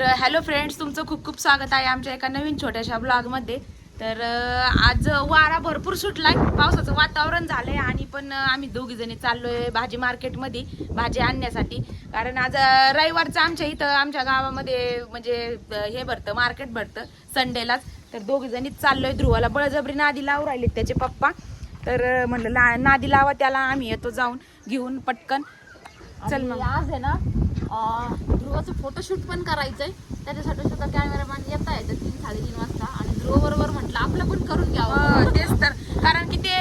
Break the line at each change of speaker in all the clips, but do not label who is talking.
तर hello friends तुमचं खूप खूप स्वागत आहे आमच्या एका नवीन छोट्याशा ब्लॉगमध्ये तर आज वारा भरपूर सुटलाय. पावसाचं वातावरण झालंय आणि पण आम्ही दोघी जणी चाललोय भाजी मार्केटमध्ये भाजी आणण्यासाठी. कारण आज रविवारचं आमच्या इथं आमच्या गावामध्ये म्हणजे हे भरतं मार्केट भरतं संडेलाच तर दोघी जणीच चाललोय ध्रुवाला बळजबरी नादी लावून राहिले त्याचे पप्पा. तर म्हणलं ला- नादी लावा त्याला आम्ही येतो जाऊन घेऊन पटकन. चल मग.
आज आहे ना ध्रुवाचं फोटोशूट पण करायचंय. त्याच्यासाठी सुद्धा कॅमेरामॅन येत आहे तीन साडेतीन वाजता. आणि ध्रुव बरोबर म्हटलं आपलं पण करून
हो,
घ्यावं
तेच तर. कारण की ते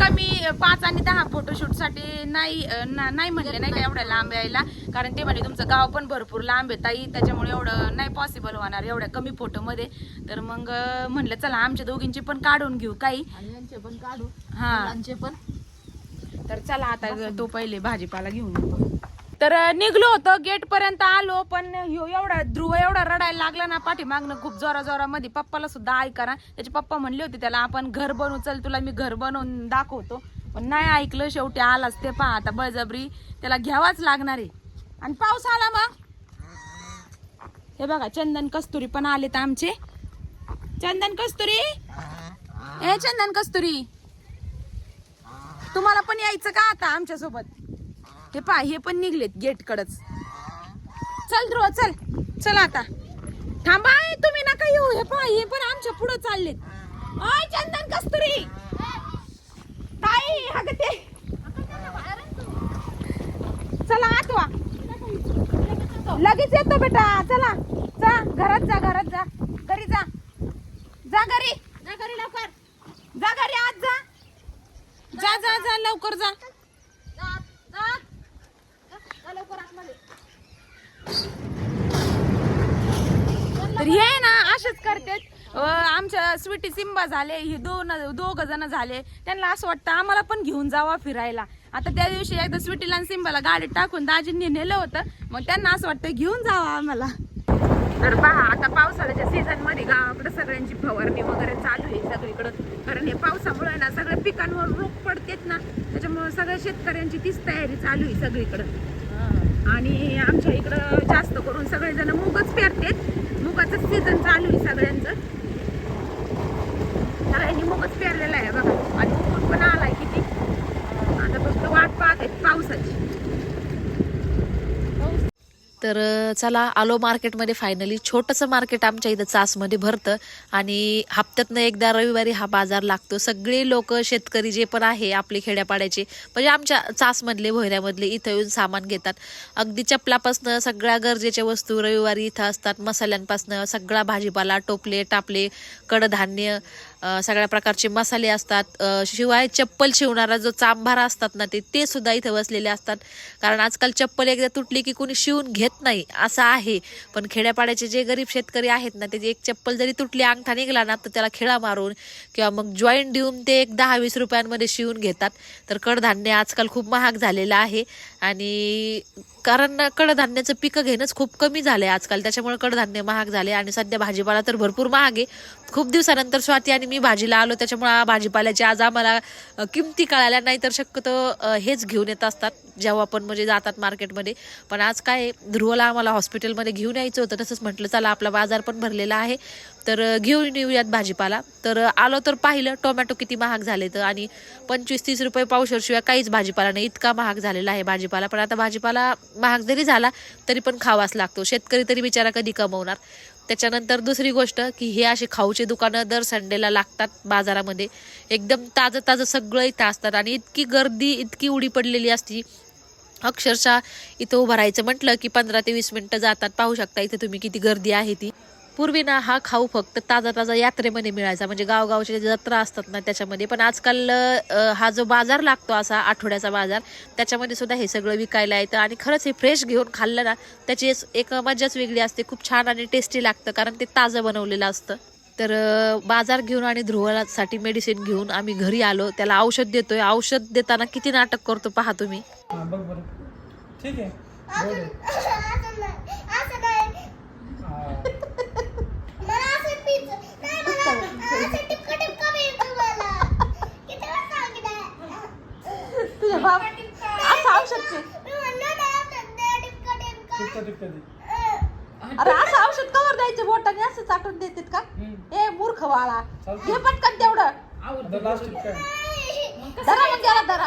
कमी पाच आणि दहा फोटोशूटसाठी नाही नाही म्हणले नाही का एवढ्या लांब यायला. कारण ते म्हणे तुमचं गाव पण भरपूर लांब आहे ताई. त्याच्यामुळे एवढं नाही पॉसिबल होणार एवढ्या कमी फोटो मध्ये तर मग म्हणलं चला आमच्या दोघींची पण काढून घेऊ काही.
यांचे पण काढू.
हा.
पण.
तर चला आता तो पहिले भाजीपाला घेऊन येतो. तर निघलो होतो. गेट पर्यंत आलो पण ह्यो एवढा ध्रुव एवढा रडायला लागला ना पाठीमागनं खूप जोरा जोरामध्ये पप्पाला सुद्धा ऐका ना. त्याचे पप्पा म्हणले होते त्याला आपण घर बनवू चल तुला मी घर बनवून दाखवतो. पण नाही ऐकलं शेवटी आलाच ते पहा. आता बळजबरी त्याला घ्यावाच लागणार आहे. आणि पाऊस आला मग? हे बघा चंदन कस्तुरी पण आलेत आमचे. चंदन कस्तुरी? ए चंदन कस्तुरी. तुम्हाला पण यायचं का आता आमच्यासोबत? हे पा हे पण निघलेत गेट कडच चल ध्रुव चल. चल आता. थांबा तुम्ही नका येऊ. हे पा हे पण आमच्या पुढे चाललेत. आय चंदन कस्तुरी! ताई अगं ते. चला आठवा लगेच येतो बेटा. चला जा. घरात जा घरात जा. घरी जा. जा घरी.
जा घरी लवकर.
जा घरी आज जा. जा जा जा लवकर जा
जा जा जा लवकर आतमध्ये
तर हे ना असेच करतात. आमच्या स्वीटी सिंबा झाले हे दोन दोघ जण झाले. त्यांना असं वाटतं आम्हाला पण घेऊन जावा फिरायला. आता त्या दिवशी एकदा स्वीटीला आणि सिंबाला गाडीत टाकून दाजींनी नेलं होतं. मग त्यांना असं वाटतं घेऊन जावा आम्हाला. तर पहा आता पावसाळ्याच्या सीझनमध्ये गावाकडे सगळ्यांची फवारणी वगैरे चालू आहे सगळीकडं. कारण हे पावसामुळे ना सगळ्या पिकांवर रोग पडतेत ना. त्याच्यामुळे सगळ्या शेतकऱ्यांची तीच तयारी चालू आहे सगळीकडं. आणि आमच्या इकडं जास्त करून सगळेजण मुगच पेरतेत. मुगाचं सीझन चालू आहे सगळ्यांचं. सगळ्यांनी मुगच पेरलेला आहे बघा. आणि ऊन पण आलाय किती. आता फक्त वाट पाहत आहेत पावसाची.
तर चला आलो मार्केटमध्ये फायनली छोटंसं मार्केट आमच्या इथं चासमध्ये भरतं आणि हप्त्यातनं एकदा रविवारी हा बाजार लागतो. सगळे लोक शेतकरी जे पण आहे आपले खेड्यापाड्याचे म्हणजे आमच्या चासमधले भोयऱ्यामधले इथं येऊन सामान घेतात. अगदी चपलापासनं सगळ्या गरजेच्या वस्तू रविवारी इथं असतात. मसाल्यांपासनं सगळा भाजीपाला टोपले टापले कडधान्य सगळ्या प्रकारचे मसाले असतात. शिवाय चप्पल शिवणारा जो चांभारा असतात ना ते ते सुद्धा इथं बसलेले असतात. कारण आजकाल चप्पल एकदा तुटली की कोणी शिवून घेत नाही असं आहे. पण खेड्यापाड्याचे जे गरीब शेतकरी आहेत ना त्याची एक चप्पल जरी तुटली अंगठा निघला ना तर त्याला खेळा मारून किंवा मग जॉईंट देऊन ते एक दहा वीस रुपयांमध्ये शिवून घेतात. तर कडधान्य आजकाल खूप महाग झालेलं आहे. आणि कारण कडधान्याचं पिकं घेणंच खूप कमी झालं आहे आजकाल. त्याच्यामुळे कडधान्य महाग झाले आणि सध्या भाजीपाला तर भरपूर महाग आहे. खूप दिवसानंतर स्वाती आणि मी भाजीला आलो. त्याच्यामुळे भाजीपाल्याची आज आम्हाला किमती कळाल्या. नाही तर शक्यतो हेच घेऊन येत असतात. जेव्हा पण म्हणजे जातात मार्केटमध्ये. पण आज काय आहे, ध्रुवला आम्हाला हॉस्पिटलमध्ये घेऊन यायचं होतं. तसंच म्हटलं चला आपला बाजार पण भरलेला आहे. तर घेऊन येऊयात भाजीपाला. तर आलो तर पाहिलं टोमॅटो किती महाग झाले तर आणि पंचवीस तीस रुपये पावशरशिवाय काहीच भाजीपाला नाही. इतका महाग झालेला आहे भाजीपाला. पण आता भाजीपाला महाग जरी झाला तरी पण खावाच लागतो. शेतकरी तरी बिचारा कधी कमवणार? त्याच्यानंतर दुसरी गोष्ट की हे असे खाऊचे दुकानं दर संडेला लागतात बाजारामध्ये. एकदम ताजं ताजं सगळं इथं असतात आणि इतकी गर्दी इतकी उडी पडलेली असती. अक्षरशः इथं उभं राहायचं म्हटलं की पंधरा ते वीस मिनिटं जातात. पाहू शकता इथे तुम्ही किती गर्दी आहे ती. पूर्वी ना हा खाऊ फक्त ताजा ताजा यात्रेमध्ये मिळायचा. म्हणजे गावगावच्या ज्या जत्रा असतात ना त्याच्यामध्ये. पण आजकाल हा जो बाजार लागतो असा आठवड्याचा बाजार त्याच्यामध्ये सुद्धा हे सगळं विकायला येतं आणि खरंच हे फ्रेश घेऊन खाल्लं ना त्याची एक मजाच वेगळी असते. खूप छान आणि टेस्टी लागतं कारण ते ताजं बनवलेलं असतं. तर बाजार घेऊन आणि ध्रुवासाठी मेडिसिन घेऊन आम्ही घरी आलो. त्याला औषध देतोय. औषध देताना किती नाटक करतो पहा तुम्ही.
ठीक आहे.
तुझ्या बाप असं औषध अरे असं
औषध कवर द्यायचे बोटाने असं चाटून देतात का. ए मूर्ख वाळा. घे पटकन तेवढं. धरा मग त्याला धरा.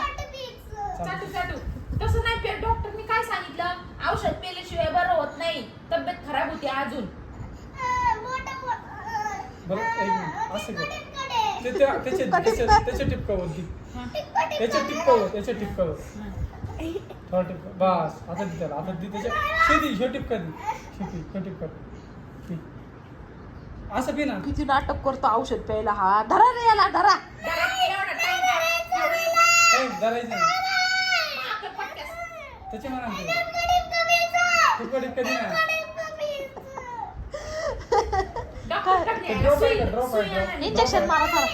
चाटू चाटू. तसं नाही पे डॉक्टरनी काय सांगितलं? औषध पेल्याशिवाय बरं होत नाही. तब्येत खराब होती अजून.
बरं एक मिनिट असं कर. ते त्या- त्याच्या त्याच्या त्याच्या टिपकावरती त्याच्या टिपकावर त्याच्या टिपकावर थोडा टिपका बस आता दे त्याला आता दे त्याच्या शेती ह्यो टिपका दे. शेती ह्यो टिपका दे. दे. असं पी ना.
किती नाटक करतो औषध प्यायला हा. धरा रे याला धरा.
ए, धरायचं नाही. त्याच्या म्हणा टिपका टिपका दे ना ते ड्रॉप आहे का ड्रॉप आहे ड्रॉप
इंजेक्शन मारा चला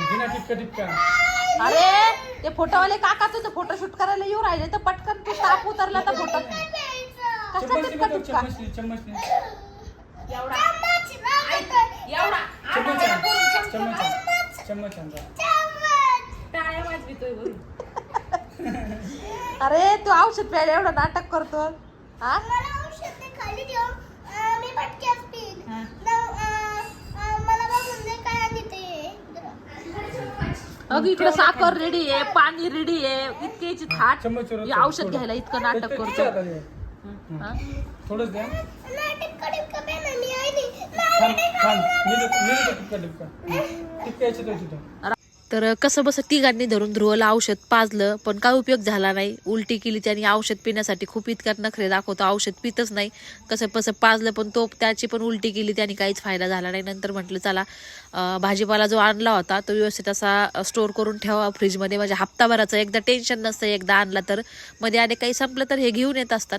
बिना टिपका टिपका
अरे ते फोटोवाले काका तुझं फोटो शूट करायला येऊ राहिले तर पटकन तू ताप उतरला तर फोटो कसला
चम्मच
टिपका
नाही
टिपका
चम्मच चम्मच नाही चम्मच चम्मच. चम्मच
अरे तू औषध प्यायला एवढं नाटक करतो हा अग इकडे साखर रेडी आहे पाणी रेडी आहे. इतके थाट.
चम्मच
हे औषध घ्यायला इतकं नाटक करतो.
तिच्या
हा?
थोडंच द्या. थांब थांब. मी मी टिपका टिपका टिपका याच्यात आहे तिथं
तर कसं बसं तिघांनी धरून ध्रुवला औषध पाजलं पण काय उपयोग झाला नाही. उलटी केली त्याने औषध पिण्यासाठी. खूप इतक्यात नखरे दाखवतो औषध पितच नाही. कसं कसं पाजलं पण तो त्याची पण उलटी केली त्याने काहीच फायदा झाला नाही. नंतर म्हटलं चला भाजीपाला जो आणला होता तो व्यवस्थित असा स्टोअर करून ठेवा फ्रीजमध्ये म्हणजे हप्ताभराचं एकदा टेन्शन नसतं एकदा आणला तर. मध्ये आणि काही संपलं तर हे घेऊन येत असतात.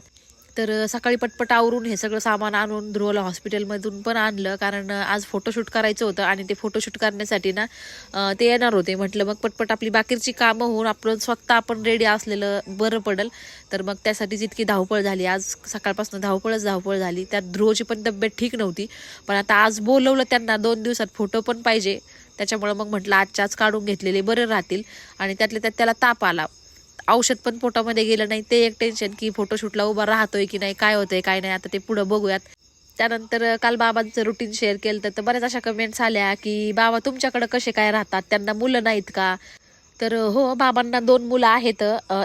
तर सकाळी पटपट आवरून हे सगळं सामान आणून ध्रुवला हॉस्पिटलमधून पण आणलं. कारण आज फोटोशूट करायचं होतं आणि ते फोटोशूट करण्यासाठी ना ते येणार होते. म्हटलं मग पटपट आपली बाकीची कामं होऊन आपण स्वतः आपण रेडी असलेलं बरं पडेल. तर मग त्यासाठी जितकी धावपळ झाली आज सकाळपासून धावपळच धावपळ झाली. त्यात ध्रुवची पण तब्येत ठीक नव्हती. पण आता आज बोलवलं त्यांना दोन दिवसात फोटो पण पाहिजे. त्याच्यामुळं मग म्हटलं आजच्या आज काढून घेतलेले बरे राहतील. आणि त्यातल्या त्यात त्याला ताप आला. औषध पण पोटामध्ये गेलं नाही. ते एक टेन्शन की फोटोशूटला उभा राहतोय की नाही काय होतंय काय नाही आता ते पुढं बघूयात. त्यानंतर काल बाबांचं रुटीन शेअर केलं तर- बऱ्याच अशा कमेंट्स आल्या की बाबा तुमच्याकडं कसे काय राहतात? त्यांना मुलं नाहीत का? तर हो बाबांना दोन मुलं आहेत.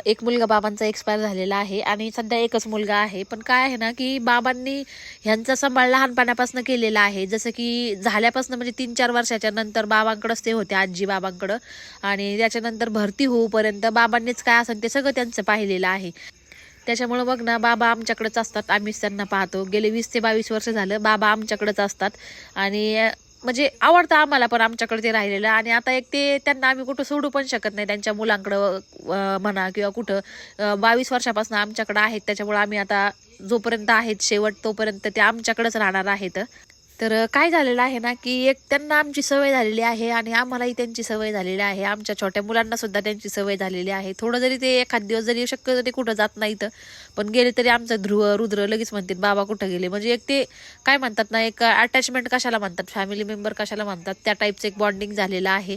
एक मुलगा बाबांचा एक्सपायर झालेला आहे आणि सध्या एकच मुलगा आहे. पण काय आहे ना की बाबांनी ह्यांचा सांभाळ लहानपणापासून केलेला आहे. जसं की झाल्यापासून म्हणजे तीन चार वर्षाच्या नंतर बाबांकडंच ते होते आजी बाबांकडं. आणि त्याच्यानंतर भरती होऊपर्यंत बाबांनीच काय असेल ते सगळं त्यांचं पाहिलेलं आहे. त्याच्यामुळं बघ ना बाबा आमच्याकडेच असतात. आम्हीच त्यांना पाहतो. गेले वीस ते बावीस वर्ष झालं बाबा आमच्याकडेच असतात. आणि म्हणजे आवडतं आम्हाला पण आमच्याकडे ते राहिलेलं. आणि आता एक ते त्यांना आम्ही कुठं सोडू पण शकत नाही. त्यांच्या मुलांकडं म्हणा किंवा कुठं. बावीस वर्षापासून आमच्याकडं आहेत. त्याच्यामुळे आम्ही आता जोपर्यंत आहेत शेवट तोपर्यंत ते आमच्याकडेच राहणार आहेत. तर काय झालेलं आहे ना की एक त्यांना आमची सवय झालेली आहे आणि आम्हालाही त्यांची सवय झालेली आहे. आमच्या छोट्या मुलांना सुद्धा त्यांची सवय झालेली आहे. थोडं जरी ते एखाद दिवस जरी शक्य जरी कुठं जात नाहीत पण गेले तरी आमचं ध्रुव रुद्र लगेच म्हणतात बाबा कुठं गेले? म्हणजे एक ते काय म्हणतात ना एक अटॅचमेंट कशाला म्हणतात? फॅमिली मेंबर कशाला म्हणतात? त्या टाईपचं एक बॉन्डिंग झालेलं आहे.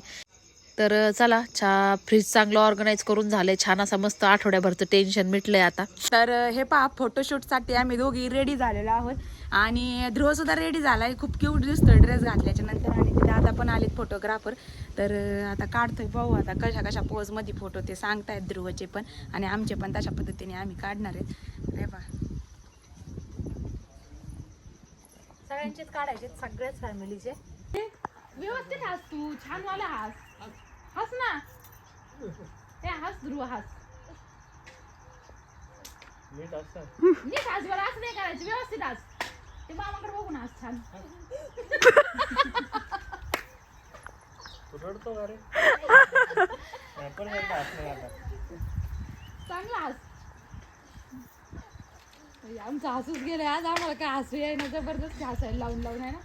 तर चला छा फ्रीज चांगलं ऑर्गनाईज करून झालंय. छान असा मस्त आठवड्याभरचं टेन्शन मिटलंय आता.
तर हे पहा फोटोशूटसाठी आम्ही दोघी रेडी झालेलो आहोत. आणि ध्रुव सुद्धा रेडी झालाय. खूप क्यूट दिसतोय ड्रेस घातल्याच्या नंतर. आणि ते दादा पण आलेत फोटोग्राफर तर आता काढतोय. पाहू आता कशा कशा पोजमध्ये फोटो ते सांगतायत ध्रुवचे पण. आणि आमचे पण तशा पद्धतीने आम्ही काढणार आहेत. हे पहा.
सगळ्यांचेच काढायचे सगळ्याच फॅमिलीचे
व्यवस्थित हस तू. छान वाला हस. हस ना. ए हस ध्रुव हस.
नीट असतं
नीट हस बरं असं नाही करायचं व्यवस्थित हस. ते मामाकडे बघून हस छान.
तू रडतो का रे? आता.
चांगला हस. अय, आमचं हसूच गेले आज आम्हाला काय हसू आहे ना जबरदस्त हसायला लावून लावून आहे ना.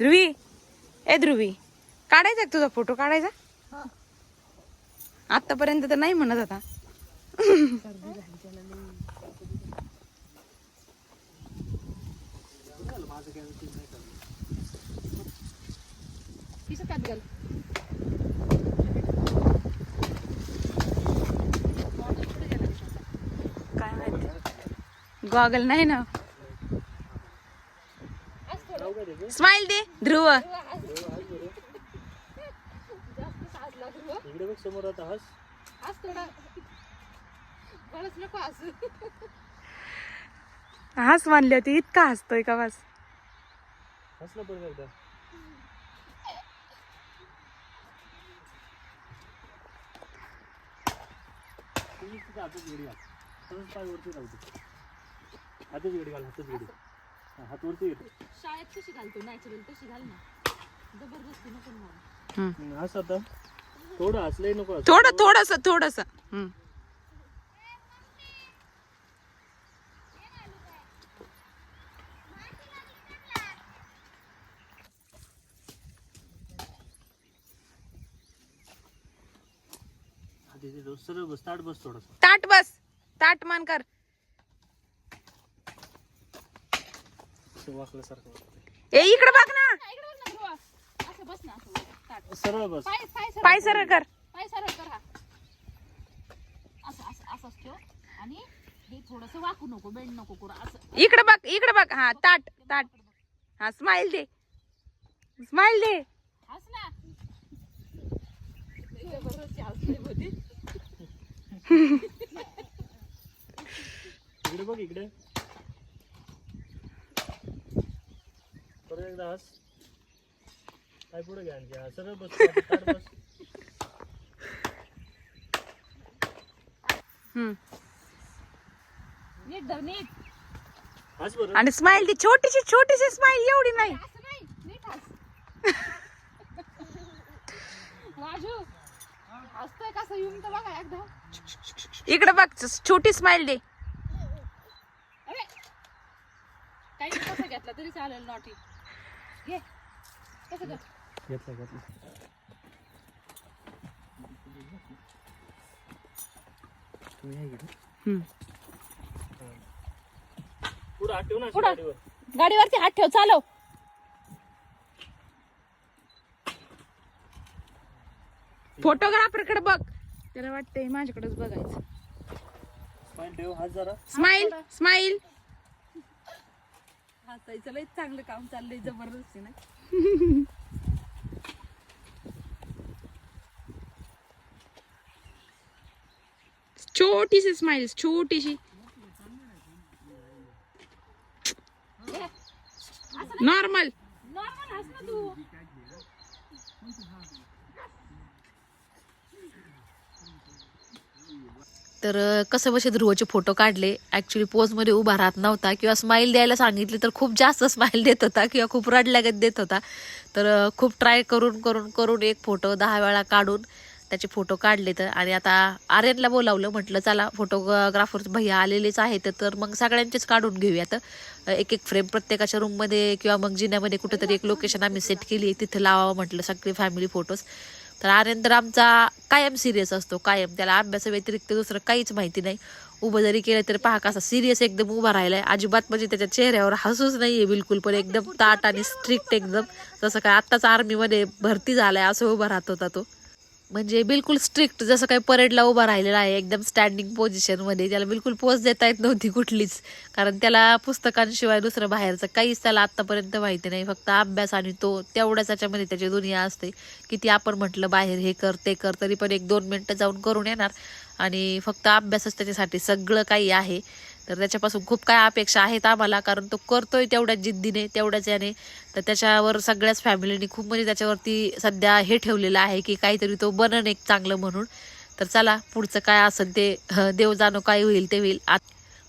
ध्रुवी? ए ध्रुवी काढायचा तुझा फोटो काढायचा? आतापर्यंत तर नाही म्हणत आता.
काय माहिती?
गॉगल नाही ना? स्माइल दे ध्रुव.
इकडे बघ समोर आता हस.
आज थोडा नको असू
हाच मानली होती इतका हसतोय का बस?
हस ना परत एकदा. तुम्ही तिथं हातच वेडी घाल. तसंच पाय वरती राहू दे. वेडी घाल हातच हा, हात वरती घे.
शाळेत कशी घालतो नॅचरल तशी घाल ना जबरदस्ती नको ना
हम्म, हस आता थोडं नको हसू.
थोडं थोडस थोडस हम्म.
हा, तिथे जाऊ. सरळ बस ताट बस थोडस
ताट बस ताट मान कर
वाकल्यासारखं वाटतंय.
ए इकडे बघ ना.
इकडे बघ ना ध्रुवा असं बस ना असं वर. ताट.
सरळ बस.
पाय पाय सरळ
पाय सरळ कर.
पाय सरळ कर हा. असं असं असंच ठेव. आणि हे थोडस वाकू नको बेंड नको करू असं.
इकडे बघ इकडे बघ. हा ताट ताट. हा स्माइल दे. स्माइल दे.
हस ना. जबरदस्ती हसते मध्ये
इकडे बघ इकडे. एकदा हस काय पुढे घ्या आणखी हा, सरळ बस ताट ताट बस.
हम्म.
नीट धर नीट.
हस बरं.
आणि स्माइल दे छोटीशी छोटीशी स्माइल एवढी नाही.
असं नाही. नीट हस. राजू हसतोय कसं येऊन तर बघा एकदा.
इकडे बघ छोटी स्माइल दे.
अरे काही कसं घेतला तरी चालेल नॉटी
घेतलं घेतलं. तुम्ही. पुढं ना
पुढं.
गाडीवर.
गाडीवरती हात ठेव चालव.
फोटोग्राफरकडे बघ. त्याला वाटतंय माझ्याकडेच बघायचं.
स्माईल ठेव हात जरा.
स्माइल स्माइल
हसायचं लय चांगलं काम चाललंय जबरदस्ती ना
छोटीशी स्माइल छोटीशी. नॉर्मल
नॉर्मल हस ना तू.
तर कसं बसे ध्रुवचे फोटो काढले? ऍक्च्युली पोजमध्ये उभा राहत नव्हता किंवा स्माईल द्यायला सांगितली तर खूप जास्त स्माईल देत होता किंवा खूप रडल्यागत देत होता. तर खूप ट्राय करून करून करून एक फोटो दहा वेळा काढून त्याचे फोटो काढले तर आणि आता आर्यनला बोलावलं म्हटलं चला फोटोग्राफर भैया आलेलेच आहेत तर मग सगळ्यांचेच काढून घेऊयात. एक एक फ्रेम प्रत्येकाच्या रूममध्ये किंवा मग जिन्यामध्ये कुठेतरी एक लोकेशन आम्ही सेट केली तिथं लावावं म्हटलं सगळे फॅमिली फोटोज तर आर्यंतर आमचा कायम सिरियस असतो कायम. त्याला अभ्यासाव्यतिरिक्त दुसरं काहीच माहिती नाही. उभं जरी केलं तरी पहा कसा सिरियस एकदम उभा राहिलाय. अजिबात म्हणजे त्याच्या चेहऱ्यावर हसूच नाही आहे बिलकुल पण एकदम ताट आणि स्ट्रिक्ट एकदम. जसं काय आत्ताच आर्मीमध्ये भरती झालाय असं उभा राहत होता तो. म्हणजे बिलकुल स्ट्रिक्ट जसं काही परेडला उभा राहिलेला आहे एकदम स्टँडिंग पोझिशनमध्ये त्याला बिलकुल पोच देता येत नव्हती कुठलीच. कारण त्याला पुस्तकांशिवाय दुसरं बाहेरचं काहीच त्याला आत्तापर्यंत माहिती नाही. फक्त अभ्यास आणि तो तेवढ्याच त्याच्यामध्ये त्याची दुनिया असते किती आपण म्हटलं बाहेर हे कर ते कर तरी पण एक दोन मिनटं जाऊन करून येणार. आणि फक्त अभ्यासच त्याच्यासाठी सगळं काही आहे. तर त्याच्यापासून खूप काय अपेक्षा आहेत आम्हाला कारण तो करतोय तेवढ्याच जिद्दीने तेवढ्याच याने. तर त्याच्यावर सगळ्याच फॅमिलीने खूप म्हणजे त्याच्यावरती सध्या हे ठेवलेलं आहे की काहीतरी तो बनन एक चांगलं म्हणून. तर चला पुढचं काय असेल ते देव जाणो काय होईल ते होईल.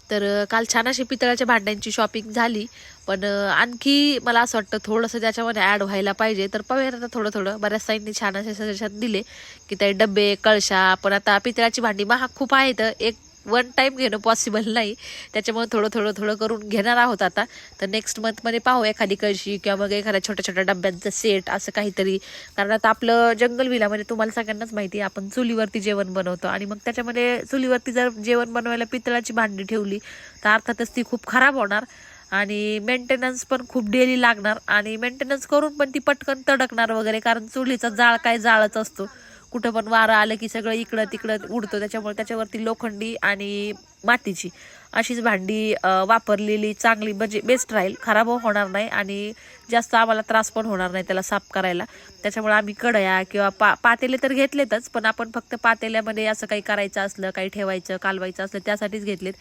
तर काल छान अशी पितळाच्या भांड्यांची शॉपिंग झाली. पण आणखी मला असं वाटतं थोडंसं त्याच्यामध्ये ॲड व्हायला पाहिजे. तर पाहूया आता थोडं थोडं. बऱ्याच साईंनी छान असे सजेशन दिले की ते डबे कळशा पण आता पितळाची भांडी महाग खूप आहेत. एक वन टाईम घेणं पॉसिबल नाही. त्याच्यामुळे थोडं थोडं थोडं करून घेणार आहोत आता. तर नेक्स्ट मंथमध्ये पाहू एखादी कळशी किंवा मग एखाद्या छोट्या छोट्या डब्यांचं सेट असं काहीतरी. कारण आता आपलं जंगल विलामध्ये तुम्हाला सगळ्यांनाच माहिती आहे आपण चुलीवरती जेवण बनवतो. आणि मग त्याच्यामध्ये चुलीवरती जर जेवण बनवायला पितळाची भांडी ठेवली तर अर्थातच ती खूप खराब होणार. आणि मेंटेनन्स पण खूप डेली लागणार. आणि मेंटेनन्स करून पण ती पटकन तडकणार वगैरे कारण चुलीचा जाळ काय जाळच असतो. कुठं पण वारं आलं की सगळं इकडं तिकडं उडतं. त्याच्यामुळे त्याच्यावरती लोखंडी आणि मातीची अशीच भांडी वापरलेली चांगली म्हणजे बेस्ट राहील. खराब होणार नाही आणि जास्त आम्हाला त्रास पण होणार नाही त्याला साफ करायला. त्याच्यामुळे आम्ही कढया किंवा पा पातेले तर घेतलेतच पण आपण फक्त पातेल्यामध्ये असं काही करायचं असलं काही ठेवायचं कालवायचं असलं त्यासाठीच घेतलेत.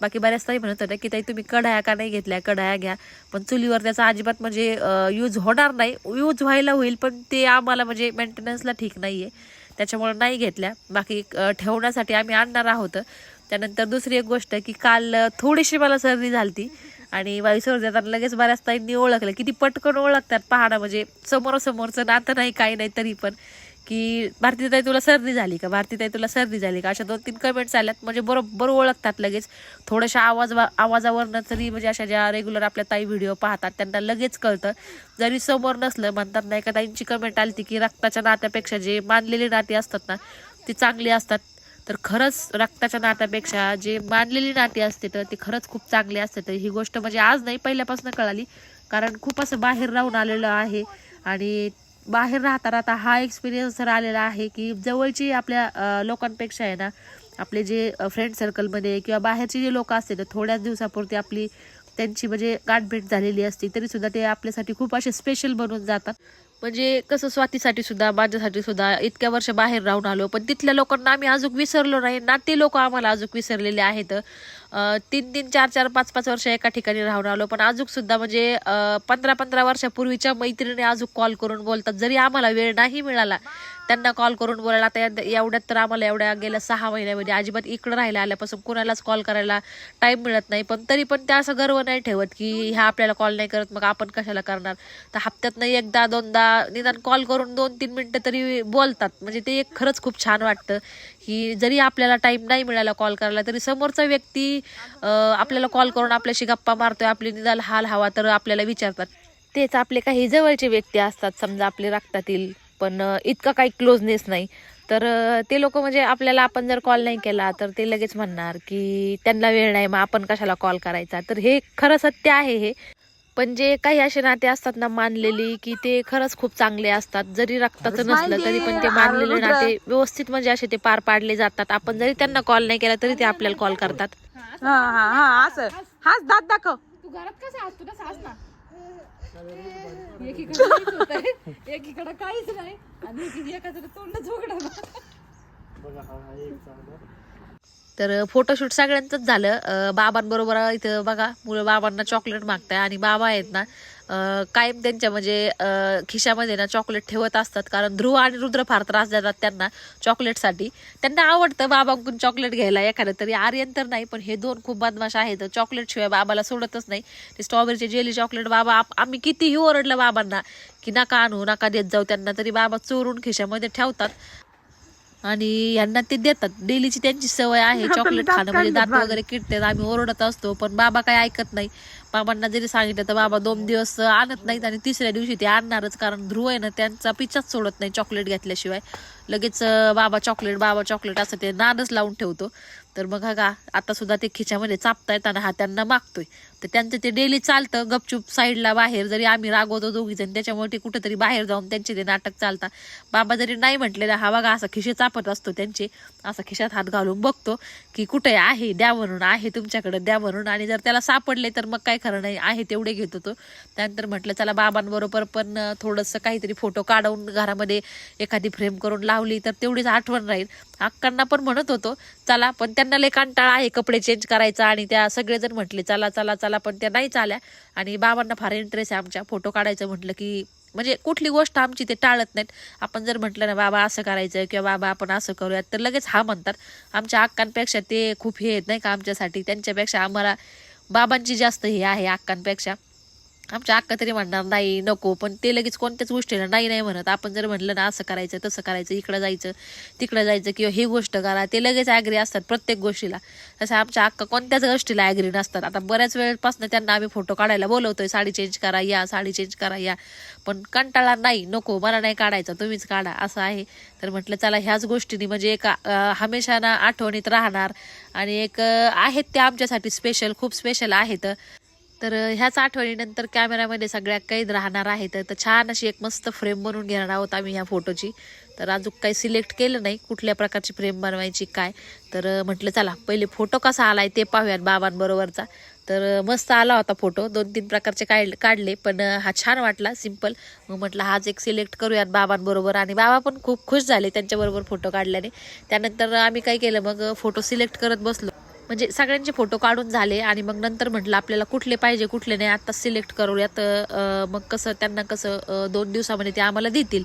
बाकी बऱ्याच ताई म्हणत होत्या की ताई तुम्ही कढया का नाही घेतल्या? कढया घ्या. पण चुलीवर त्याचा अजिबात म्हणजे यूज होणार नाही. यूज व्हायला होईल पण ते आम्हाला म्हणजे मेंटेनन्सला ठीक नाही आहे त्याच्यामुळे नाही घेतल्या. बाकी ठेवण्यासाठी आम्ही आणणार आहोत. त्यानंतर दुसरी एक गोष्ट की काल थोडीशी मला सर्दी झालती आणि वाईसवर जाताना लगेच बऱ्याच ताईंनी ओळखलं. किती पटकन ओळखतात पाहणं म्हणजे समोरासमोरचं नातं नाही काही नाही तरी पण. की भारतीताई तुला सर्दी झाली का? भारतीताई तुला सर्दी झाली का? अशा दोन तीन कमेंट्स आल्यात म्हणजे बरोबर ओळखतात लगेच. थोड्याशा आवाज आवाजावरनं तरी म्हणजे अशा ज्या रेग्युलर आपल्या ताई व्हिडिओ पाहतात त्यांना लगेच कळतं. जरी समोर नसलं म्हणतात नाही का ताईंची कमेंट आली की रक्ताच्या नात्यापेक्षा जे मानलेली नाती असतात ना ती चांगली असतात. तर खरंच रक्ताच्या नात्यापेक्षा जे मानलेली नाती असते तर ती खरंच खूप चांगली असते. तर ही गोष्ट म्हणजे आज नाही पहिल्यापासून कळाली. कारण खूप असं बाहेर राहून आलेलं आहे. आणि बाहेर राहता राहता हा एक्सपिरियन्स तर आलेला आहे की जवळची आपल्या लोकांपेक्षा आहे ना आपले जे फ्रेंड सर्कलमध्ये किंवा बाहेरचे जे लोक असते तर थोड्याच दिवसापुरती आपली त्यांची म्हणजे गाठभेट झालेली असते तरीसुद्धा ते आपल्यासाठी खूप असे स्पेशल बनून जातात. म्हणजे कसं स्वातीसाठी सुद्धा माझ्यासाठी सुद्धा इतक्या वर्ष बाहेर राहून आलो पण तिथल्या लोकांना आम्ही अजून विसरलो नाही ना ते लोक आम्हाला अजून विसरलेले आहेत. तीन तीन चार चार पाच पाच वर्ष एका ठिकाणी राहून आलो. पण अजून सुद्धा म्हणजे पंधरा पंधरा वर्षापूर्वीच्या मैत्रिणी अजून कॉल करून बोलतात. जरी आम्हाला वेळ नाही मिळाला त्यांना कॉल करून बोलायला आता या- एवढ्यात तर आम्हाला एवढ्या गेल्या सहा महिन्यामध्ये अजिबात इकडं राहायला आल्यापासून कुणालाच कॉल करायला टाईम मिळत नाही. पण तरी पण त्या असं गर्व नाही ठेवत की ह्या आपल्याला कॉल नाही करत मग आपण कशाला करणार? तर हप्त्यातनं एकदा दोनदा निदान कॉल करून दोन तीन मिनटं तरी बोलतात. म्हणजे ते एक खरंच खूप छान वाटतं की जरी आपल्याला टाईम नाही मिळाला कॉल करायला तरी समोरचा व्यक्ती आपल्याला कॉल करून आपल्याशी गप्पा मारतोय आपली निदान हाल हवा तर आपल्याला विचारतात. तेच आपले काही जवळचे व्यक्ती असतात समजा आपले रक्तातील पण इतका काही क्लोजनेस नाही. तर ते लोक म्हणजे आपल्याला आपण जर कॉल नाही केला तर ते लगेच म्हणणार की त्यांना वेळ नाही मग आपण कशाला कॉल करायचा? तर हे खरं सत्य आहे हे. पण जे काही असे नाते असतात ना मानलेली की ते खरंच खूप चांगले असतात. जरी रक्ताचं नसलं तरी पण ते मानलेले नाते व्यवस्थित म्हणजे असे ते पार पाडले जातात. आपण जरी त्यांना कॉल नाही केला तरी ते आपल्याला कॉल करतात.
हा हा हा असं. हाच दात दाखव.
तू घरात कसं एकीकडे काहीच होतंय एकीकडे काहीच नाही आणि एकाचं तोंडच उघडं
तर फोटोशूट सगळ्यांचंच झालं. बाबांबरोबर इथं बघा मुलं बाबांना चॉकलेट मागताय आणि बाबा आहेत ना कायम त्यांच्या म्हणजे खिशामध्ये ना चॉकलेट ठेवत असतात. कारण ध्रुव आणि रुद्र फार त्रास देतात त्यांना चॉकलेटसाठी त्यांना आवडतं बाबांकडून चॉकलेट घ्यायला एखादं तरी. आर्यन तर नाही पण हे दोन खूप बदमाश आहेत. चॉकलेट शिवाय बाबाला सोडतच नाही. ते स्ट्रॉबेरीचे जेली चॉकलेट बाबा आम्ही कितीही ओरडलं बाबांना की नका आणू नका देत जाऊ. त्यांना तरी बाबा चोरून खिशामध्ये ठेवतात. आणि यांना ते देतात. डेलीची त्यांची सवय आहे. चॉकलेट खाणं म्हणजे दात वगैरे किटतात. आम्ही ओरडत असतो पण बाबा काय ऐकत नाही. बाबांना जरी सांगितलं तर बाबा दोन दिवस आणत नाहीत आणि तिसऱ्या दिवशी ते आणणारच. कारण ध्रुव आहे ना त्यांचा पिच्छाच सोडत नाही चॉकलेट घेतल्याशिवाय. लगेच बाबा चॉकलेट बाबा चॉकलेट असं ते नादच लावून ठेवतो. तर मग हा का आता सुद्धा ते खिच्यामध्ये चापतायत आणि हा त्यांना मागतोय. तर त्यांचं ते डेली चालतं गपचूप साईडला बाहेर जरी आम्ही रागवतो दोघी जण त्याच्यामुळे ते कुठंतरी बाहेर जाऊन त्यांचे ते नाटक चालतात. बाबा जरी नाही म्हटलेला हा बघा असा खिशे चापत असतो त्यांचे असा खिशात हात घालून बघतो की कुठे आहे द्या म्हणून आहे तुमच्याकडे द्या म्हणून. आणि जर त्याला सापडले तर मग काय खरं नाही आहे तेवढे घेतो तो त्यानंतर म्हटलं चला बाबांबरोबर पण थोडंसं काहीतरी फोटो काढून घरामध्ये एखादी फ्रेम करून लावली तर तेवढीच आठवण राहील. अक्कांना पण म्हणत होतो चला पण त्यांना लय कंटाळा आहे कपडे चेंज करायचा आणि त्या सगळेजण म्हटले चला चला चला पण त्या नाहीच आल्या आणि बाबांना फार इंटरेस्ट आहे आमच्या. फोटो काढायचं म्हटलं की म्हणजे कुठली गोष्ट आमची ते टाळत नाहीत. आपण जर म्हटलं ना बाबा असं करायचं किंवा बाबा आपण असं करूयात तर लगेच हा म्हणतात. आमच्या अक्कांपेक्षा ते खूप हे आहेत नाही का आमच्यासाठी. त्यांच्यापेक्षा आम्हाला बाबांची जास्त हे आहे अक्कांपेक्षा. आमच्या अक्का तरी म्हणणार नाही नको पण ते लगेच कोणत्याच गोष्टीला नाही नाही म्हणत. आपण जर म्हटलं ना असं करायचं तसं करायचं इकडं जायचं तिकडं जायचं किंवा ही गोष्ट करा ते लगेच ॲग्री असतात प्रत्येक गोष्टीला. तसं आमच्या अक्का कोणत्याच गोष्टीला ॲग्री नसतात. आता बऱ्याच वेळेपासून त्यांना आम्ही फोटो काढायला बोलवतोय साडी चेंज करा या साडी चेंज करा या. पण कंटाळा नाही नको मला नाही काढायचं तुम्हीच काढा असं आहे. तर म्हटलं चला ह्याच गोष्टीने म्हणजे एक हमेशा ना आठवणीत राहणार आणि एक आहेत ते आमच्यासाठी स्पेशल खूप स्पेशल आहेत. तर ह्याच आठवणीनंतर कॅमेऱ्यामध्ये सगळ्या कैद राहणार आहे तर छान अशी एक मस्त फ्रेम बनवून घेणार आहोत आम्ही ह्या फोटोची. तर अजून काही सिलेक्ट केलं नाही कुठल्या प्रकारची फ्रेम बनवायची काय. तर म्हटलं चला पहिले फोटो कसा आला आहे ते पाहूयात बाबांबरोबरचा. तर मस्त आला होता फोटो. दोन तीन प्रकारचे काढ काढले पण हा छान वाटला सिंपल मग म्हटलं हाच एक सिलेक्ट करूयात बाबांबरोबर. आणि बाबा पण खूप खुश झाले त्यांच्याबरोबर फोटो काढल्याने. त्यानंतर आम्ही काय केलं मग फोटो सिलेक्ट करत बसलो. म्हणजे सगळ्यांचे फोटो काढून झाले आणि मग नंतर म्हटलं आपल्याला कुठले पाहिजे कुठले नाही आता सिलेक्ट करूयात. मग कसं त्यांना कसं दोन दिवसामध्ये ते आम्हाला देतील.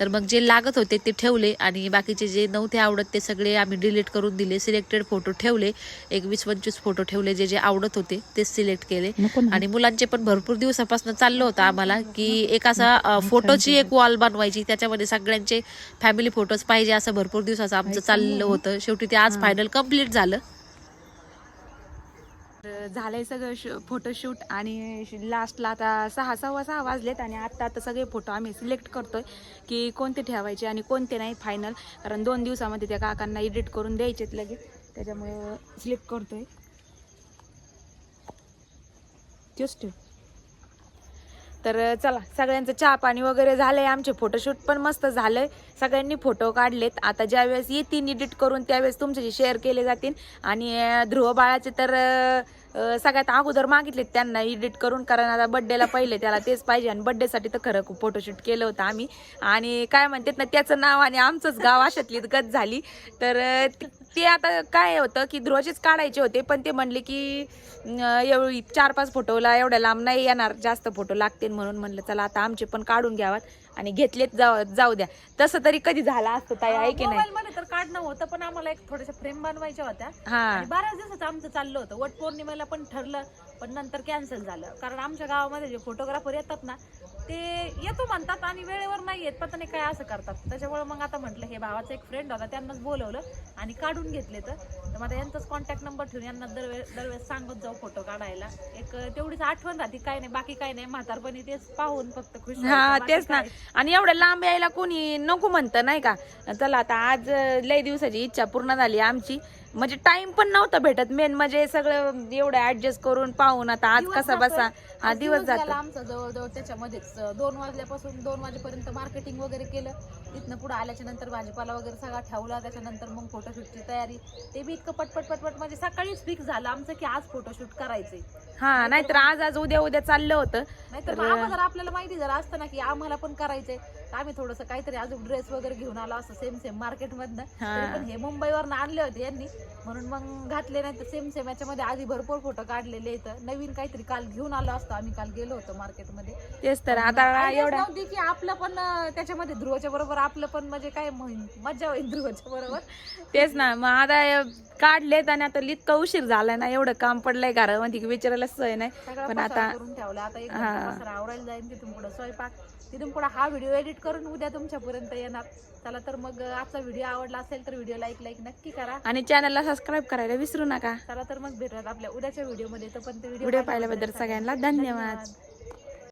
तर मग जे लागत होते ते ठेवले आणि बाकीचे जे नव्हते आवडत ते सगळे आम्ही डिलीट करून दिले सिलेक्टेड फोटो ठेवले. एक वीस पंचवीस फोटो ठेवले जे जे आवडत होते तेच सिलेक्ट केले. आणि मुलांचे पण भरपूर दिवसापासून चाललं होतं आम्हाला की एक असा फोटोची एक वॉल बनवायची. त्याच्यामध्ये सगळ्यांचे फॅमिली फोटोज पाहिजे असं भरपूर दिवसाचं आमचं चाललं होतं. शेवटी ते आज फायनल कंप्लीट झालं.
झालंय सगळं फोटोशूट आणि लास्टला आता सहा सव्वा सहा वाजलेत आणि आता आता सगळे फोटो आम्ही सिलेक्ट करतोय की कोणते ठेवायचे आणि कोणते नाही फायनल कारण दोन दिवसामध्ये त्या काकांना एडिट करून द्यायचेत लगेच. त्याच्यामुळे सिलेक्ट करतोय. तेच ठेव तर चला सगळ्यांचं चहा पाणी वगैरे झालंय. आमचे फोटोशूट पण मस्त झालंय. सगळ्यांनी फोटो काढलेत. आता ज्यावेळेस येतील एडिट करून त्यावेळेस तुमच्याशी शेअर केले जातील. आणि ध्रुव बाळाचे तर सगळ्यात अगोदर मागितलेत त्यांना एडिट करून कारण आता बड्डेला पहिले त्याला तेच पाहिजे आणि बड्डेसाठी तर खरं खूप फोटोशूट केलं होतं आम्ही. आणि काय म्हणतात ना त्याचं नाव आणि आमचंच गाव अशातली गत झाली. तर ते- आता काय होतं की ध्रुवाचेच काढायचे होते पण ते म्हणले की एवढी चार पाच फोटोला एवढ्या लांब नाही येणार जास्त फोटो लागतील म्हणून म्हणलं चला आता आमचे पण काढून घ्यावात. आणि घेतलेत जाऊ जाऊ द्या. तसं तरी कधी झालं असतं ताई आहे की नाही?
मध्ये तर काढणं होतं पण आम्हाला एक थोड्याशा फ्रेम बनवायच्या होत्या.
हा.
आणि बऱ्याच दिवसाचं आमचं चाललं होतं. वट पौर्णिमेला पण ठरलं पण नंतर कॅन्सल झालं. कारण आमच्या गावामध्ये जे फोटोग्राफर येतात ना ते येतो म्हणतात आणि वेळेवर नाही येत पता नाही काय असं करतात. त्याच्यामुळे मग आता म्हटलं हे भावाचा एक फ्रेंड होता त्यांनाच बोलवलं आणि काढून घेतले तर. मग आता यांचाच कॉन्टॅक्ट नंबर ठेवून यांना दरवेळेस दरवेळेस सांगत जाऊ फोटो काढायला. एक तेवढीच आठवण राहते काय नाही बाकी काय नाही म्हातारपणी तेच पाहून फक्त खुश
हा तेच ना. आणि एवढ्या लांब यायला कोणी नको म्हणतं नाही का? चला आता आज लय दिवसाची इच्छा पूर्ण झाली आमची. म्हणजे टाइम पण नव्हता भेटत मेन म्हणजे सगळं एवढं ऍडजस्ट करून पाहून आता आज कसा. बसा. हा दिवस जातो.
आमचा जवळजवळ त्याच्यामध्येच. दोन वाजल्यापासून दोन वाजेपर्यंत मार्केटिंग वगैरे केलं. तिथनं पुढे आल्याच्यानंतर भाजीपाला वगैरे सगळा ठेवला. त्याच्यानंतर मग फोटोशूटची तयारी. ते बी इतकं पटपट पटपट म्हणजे सकाळीच फिक्स झालं आमचं की आज फोटोशूट करायचंय.
हा नाहीतर आज आज उद्या उद्या चाललं होतं.
नाहीतर आम्हाला जर आपल्याला माहिती जर असतं ना की आम्हाला पण करायचंय. तर आम्ही थोडंसं काहीतरी अजून ड्रेस वगैरे घेऊन आलो असं सेम सेम मार्केट मधनं
हा.
पण हे मुंबईवरनं आणले होते यांनी. म्हणून मग घातले नाही तर सेम सेम याच्यामध्ये आधी भरपूर फोटो काढलेले नवीन काहीतरी काल घेऊन आलो असतो आम्ही काल गेलो होतो मार्केटमध्ये.
तेच तर आता एवढा
की आपलं पण त्याच्यामध्ये ध्रुवच्या बरोबर आपलं पण म्हणजे काय म्हण- मज्जा होईल ध्रुवच्या बरोबर.
तेच ना मग आता काढलेत आणि आता इतका उशीर झालाय ना एवढं काम पडलंय घरामध्ये की विचारायला सोय नाही. पण आता
करून ठेवला. आता एक आवरायला जाईल तिथून पुढे स्वयंपाक. तिथून पुढे हा व्हिडिओ एडिट करून उद्या तुमच्यापर्यंत येणार. चला तर मग आजचा व्हिडिओ आवडला असेल तर व्हिडिओ लाईक लाईक नक्की करा.
आणि चॅनलला सबस्क्राईब करायला विसरू नका.
चला तर मग भेटूयात आपल्या उद्याच्या व्हिडिओमध्ये. तोपर्यंत
व्हिडिओ पाहिल्याबद्दल सगळ्यांना धन्यवाद